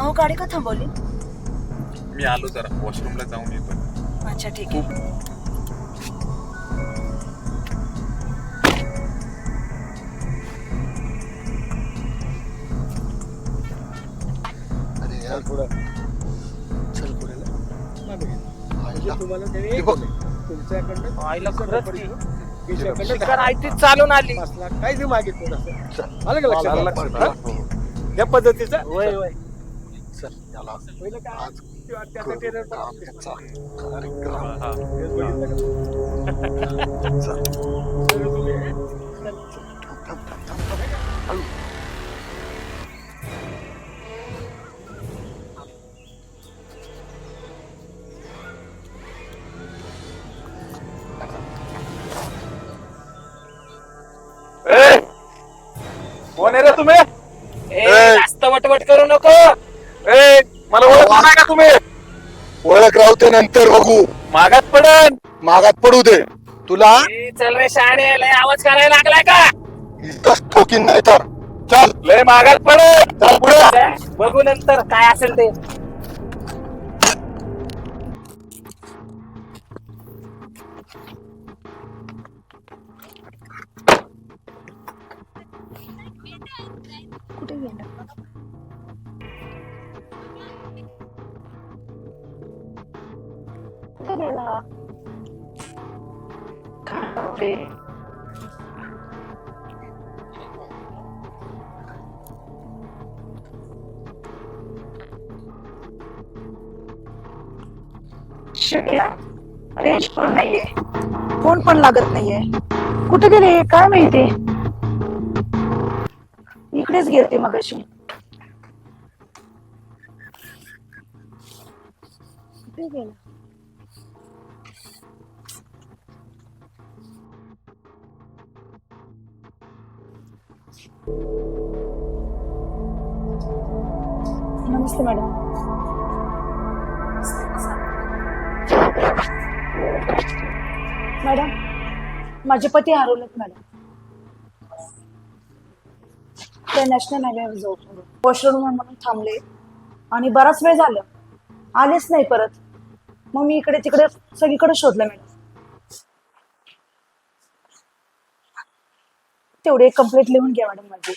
अहो गाडी का थांबवली? मी आलो जरा. वॉशरूमला जाऊन येतो. अच्छा ठीक आहे. अरे यार पुढं चल पुढे. म्हणजे तुम्हाला हे. तुमच्याकडनं आईला खरंच की. शिकार दहा- चालून आली. पाच लाख. काहीच मागितलं आलं का आलं लक्षात. हा? या पद्धतीचं? होय होय. चल याला पहिलं काय? आज कार्यक्रम. हा. चल. कोण आहे रे तुम्ही ए, ए. जास्त वटवट करू नको ए मला ओळखलं नाही का तुम्ही ओळख राहते नंतर बघू. मागात पडन. मागात पडू दे. तुला? ए, चल रे शाणे लय आवाज करायला लागलाय का? इथंच ठोकीन नाही तर चल. लय मागात पडन. चल पुढे. बघू नंतर काय असेल ते. रेंज पण नाहीये फ़ोन पण लागत नाहीये कुठे गेले काय माहिती इकडेच गेलते मगाशी कुठे गेला नमस्ते मॅडम। मॅडम माझे पती हरवलेत मॅडम. ते नॅशनल हायवेवर जाऊ वॉशरूम म्हणून थांबले. आणि बराच वेळ झालं. आलेच नाही परत. मग मी इकडे तिकडे सगळीकडे शोधलं मॅडम. तेवढे एक कंप्लेंट लिहून घ्या मॅडम माझी.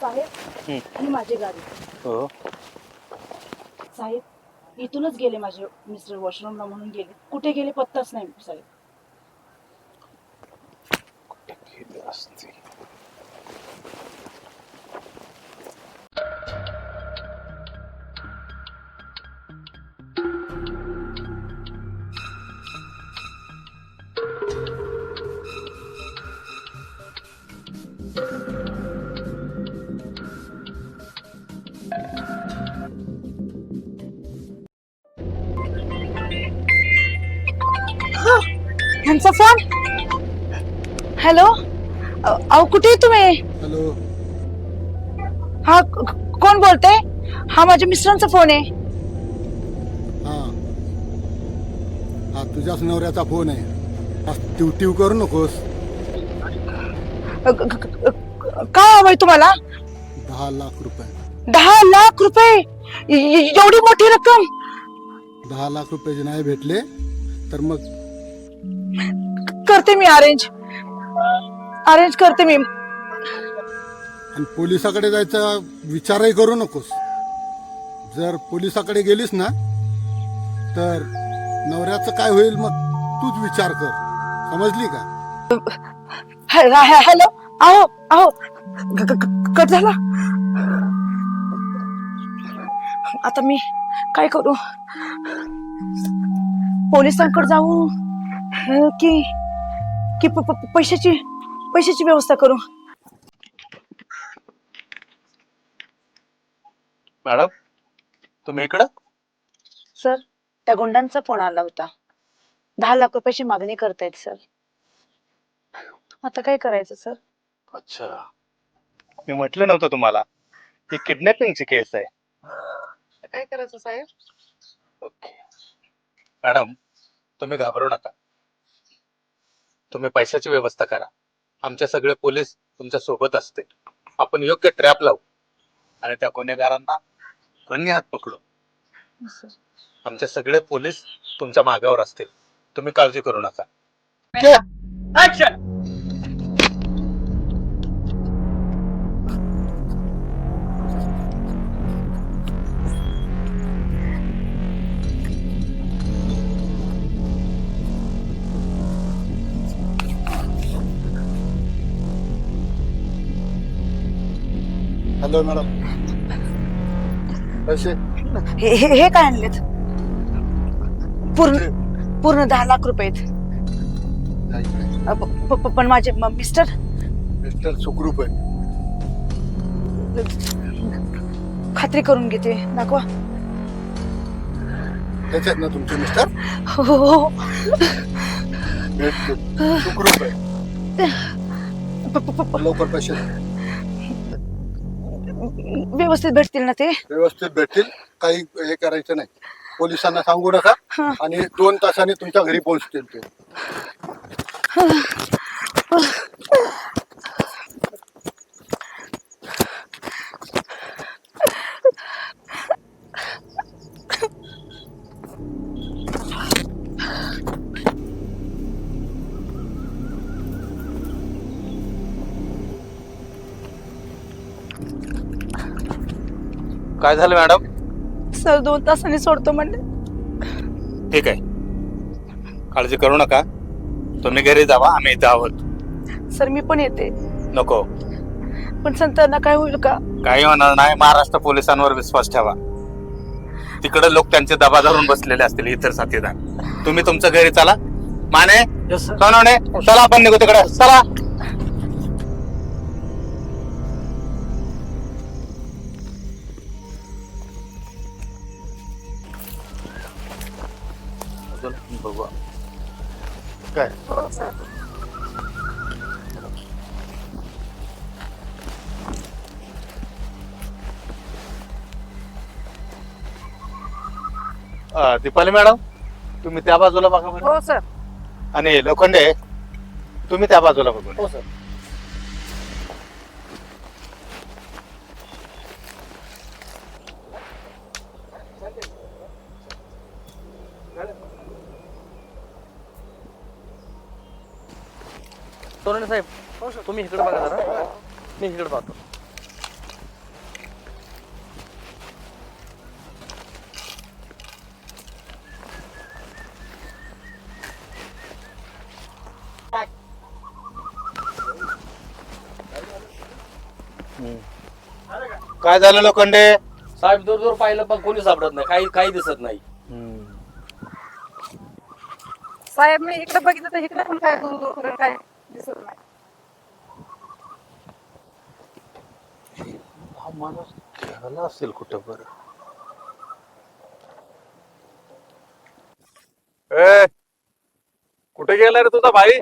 साहेब ही. माझी गाडी. हो. साहेब इथूनच गेले माझे मिस्टर वॉशरूमला म्हणून गेले. कुठे गेले पत्ताच नाही साहेब. हॅलो? अहो कुठे आहे तुम्ही? हॅलो. हा क- कोण बोलते हा माझ्या मिस्टरांचा फोन आहे. हा. हा तुझ्याच नवऱ्याचा फोन आहे. आज टिव टिव करू नकोस. अ, काय हवंय तुम्हाला? दहा लाख रुपये. दहा लाख रुपये? ए- ए- एवढी मोठी रक्कम? दहा लाख रुपयाचे नाही भेटले तर मग करते मी अरेंज अरेंज करते मी. आणि पोलिसाकडे जायचा विचारही करू नकोस. जर पोलिसाकडे गेलीस ना तर नवऱ्याचं काय होईल मग तूच विचार कर. समजली का? हॅलो ग- ग- ग- कट झाला. आता मी काय करू? पोलिसांकडे जाऊ की की प- प- पैशाची पैशाची व्यवस्था करू. मॅडम तुम्ही इकडं? सर त्या गुंडांचा फोन आला होता. दहा लाख रुपयाची मागणी करतायत सर. आता काय करायचं सर? अच्छा. मी म्हटलं नव्हतं तुम्हाला ही किडनॅपिंगची केस आहे. काय करायचं साहेब? ओके. मॅडम तुम्ही घाबरू नका. तुम्ही पैशाची व्यवस्था करा. आमचे सगळे पोलीस तुमच्यासोबत असते आपण योग्य ट्रॅप लावू. आणि त्या गुन्हेगारांना रंगी हात पकडू आमचे सगळे पोलीस तुमच्या मागावर असतील. तुम्ही काळजी करू नका. Action hello madam. पैसे? हे हे हे काय आणलेत? पूर्ण पूर्ण दहा लाख रुपये आहेत. अ, प- प- पण माझे म- मिस्टर? मिस्टर सुखरूप आहे खात्री करून घेते. दाखवा. त्याच्यात ना तुमचे मिस्टर? हो हो, हो. सुखरूप आहे प- प- प- लवकर पैसे. द्या. व्यवस्थित भेटतील ना ते? व्यवस्थित भेटतील. काही हे करायचं नाही. पोलिसांना सांगू नका. आणि दोन तासांनी तुमच्या घरी पोहोचतील ते. काय झालं मॅडम? सर दोन तासांनी सोडतो म्हणले. ठीक आहे. काळजी करू नका. तुम्ही घरी जावा आम्ही इथं आहोत. सर मी पण येते. नको. पण संतांना काय होईल का? काही होणार नाही. महाराष्ट्र पोलिसांवर विश्वास ठेवा. तिकडे लोक त्यांचे दबा धरून बसलेले असतील इतर साथीदार. तुम्ही तुमच्या घरी चला. माने सोनवणे चला आपण निघू तिकडे. चला. बघू. काय? अं, दीपाली मॅडम तुम्ही त्या बाजूला बघा बरं. हो सर. आणि लोखंडे तुम्ही त्या बाजूला बघून हो सर. सोनवणे साहेब तुम्ही इकडे बघा जरा. मी इकडे पाहतो. काय झालं लोखंडे? साहेब दूर दूर पाहिलं पण कोणी सापडत नाही. काही काही दिसत नाही. साहेब मी इकडे बघितलं तर इकडे पण काय दूर दूर काय दिसत नाही हा माणूस असेल कुठं बरं? ए कुठे गेला रे तुझा भाई?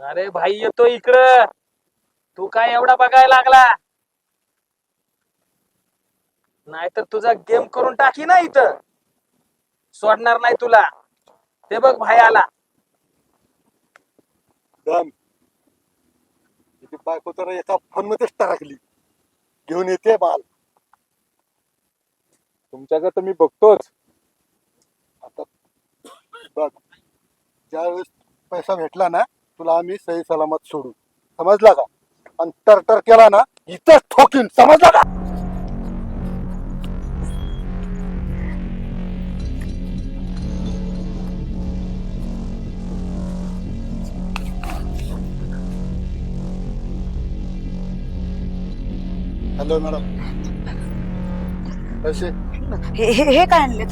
अरे भाई येतो इकडं. तू काय एवढा बघायला लागला? नाहीतर तुझा गेम करून टाकी ना इथं. सोडणार नाही तुला. ते बघ भाई आला. दम तिथे बायको तर एका फोन मध्येच टाकली. घेऊन येते बाल. तुमच्याकडे तर मी बघतोच. आता बघ. ज्यावेळेस पैसा भेटला ना तुला आम्ही सही सलामत सोडू. समजला का? आणि तर केला ना इथंच ठोकीन. समजला का? Hello madam. पैसे हे हे हे काय आणलेत?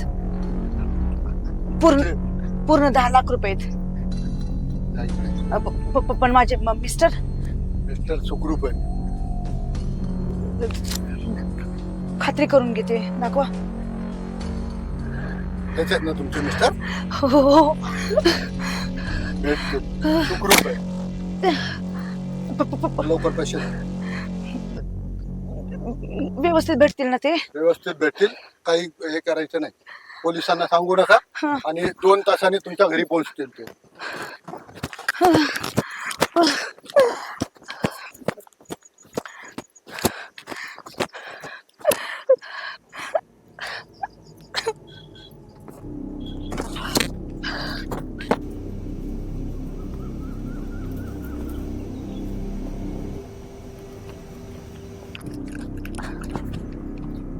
पूर्ण पूर्ण दहा लाख रुपये आहेत. अ, प- प- पण माझे म- मिस्टर? मिस्टर सुखरूप आहे. खात्री करून घेते. दाखवा. त्याच्यात ना तुमचे मिस्टर? हो हो, हो. भेटतील. सुखरूप आहे. प- प- प- लवकर पैसे द्या. व्यवस्थित भेटतील ना ते? व्यवस्थित भेटतील. काही हे करायचं नाही. पोलिसांना सांगू नका. आणि दोन तासांनी तुमच्या घरी पोहोचतील ते.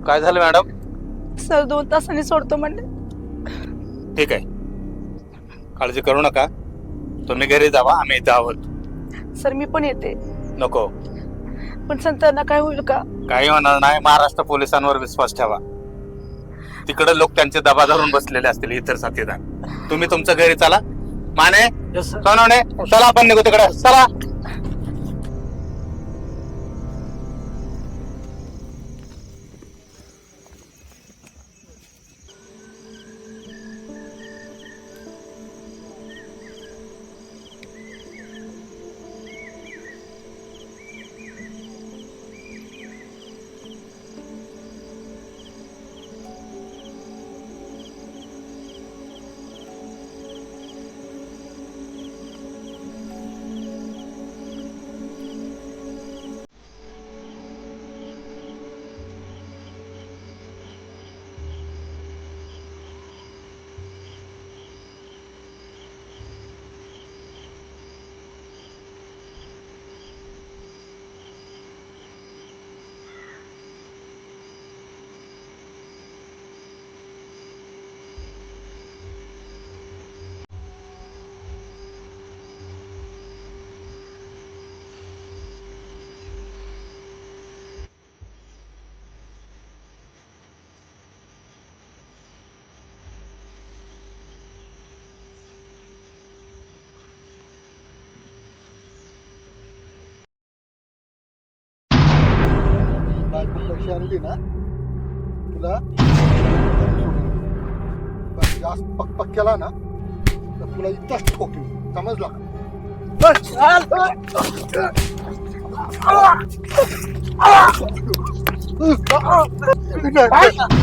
काय झालं मॅडम? सर दोन तासांनी सोडतो म्हणले. ठीक आहे. काळजी करू नका. तुम्ही घरी जावा आम्ही इथं आहोत. सर मी पण येते. नको. पण संतांना काय होईल का? काही होणार नाही. महाराष्ट्र पोलिसांवर विश्वास ठेवा. तिकडे लोक त्यांचे दबा धरून बसलेले असतील इतर साथीदार. तुम्ही तुमच्या घरी चला. माने सोनवणे चला आपण निघू तिकडे. चला. बायको पैसे आणली ना तुला बस जास्त पकपक केला ना तर तुला इथंच ठोकली समजला का?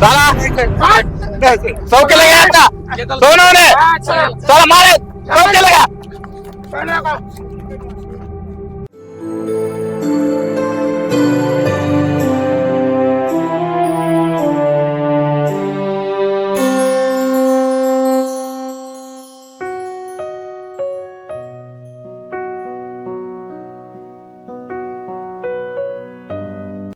चला चौकीला घ्या आता सोनवणे चला मारे चौकीला घ्या